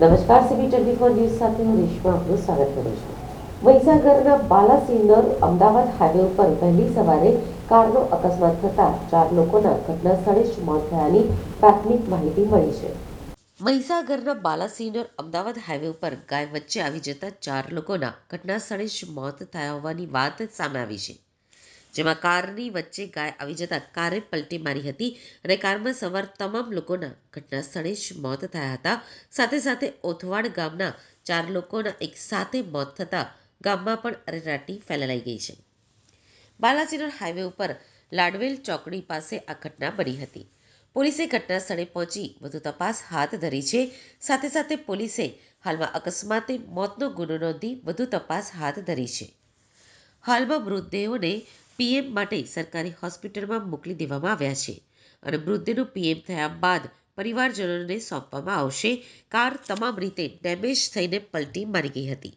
નમસ્કાર CB twenty four news સાથે હું રેશમા આપનું સ્વાગત કરું છું. વૈસાગરના બાલાસિંદર અમદાવાદ હાઈવે ઉપર વહેલી સવારે કારનો અકસ્માત થતા ચાર લોકોના ઘટના સ્થળે જ મોત થયાની પ્રાથમિક માહિતી મળી છે. મહીસાગરના બાલાસિનોર અમદાવાદ હાઈવે ઉપર ગાય વચ્ચે આવી જતા ચાર લોકોના ઘટના સ્થળે જ મોત થયા હોવાની વાત સામે આવી છે. જેમાં કારની વચ્ચે ગાય આવી જતા કારે પલટી મારી હતી અને કારમાં સવાર તમામ લોકોના ઘટના સ્થળે જ મોત થયા હતા. સાથે સાથે ઓથવાડ ગામના ચાર લોકોના એક સાથે મોત થતાં ગામમાં પણ અરેરાટી ફેલાઈ ગઈ છે. બાલાજીનગર હાઈવે ઉપર લાડવેલ ચોકડી પાસે આ ઘટના બની હતી. પોલીસે ઘટના સ્થળે પહોંચી વધુ તપાસ હાથ ધરી છે. સાથે સાથે પોલીસે હાલમાં અકસ્માતે મોતનો ગુનો નોંધી વધુ તપાસ હાથ ધરી છે. હાલમાં મૃતદેહોને પીએમ માટે સરકારી હોસ્પિટલમાં મોકલી દેવામાં આવ્યા છે અને મૃતદેહનું પીએમ થયા બાદ પરિવારજનોને સોંપવામાં આવશે. કાર તમામ રીતે ડેમેજ થઈને પલટી મારી ગઈ હતી.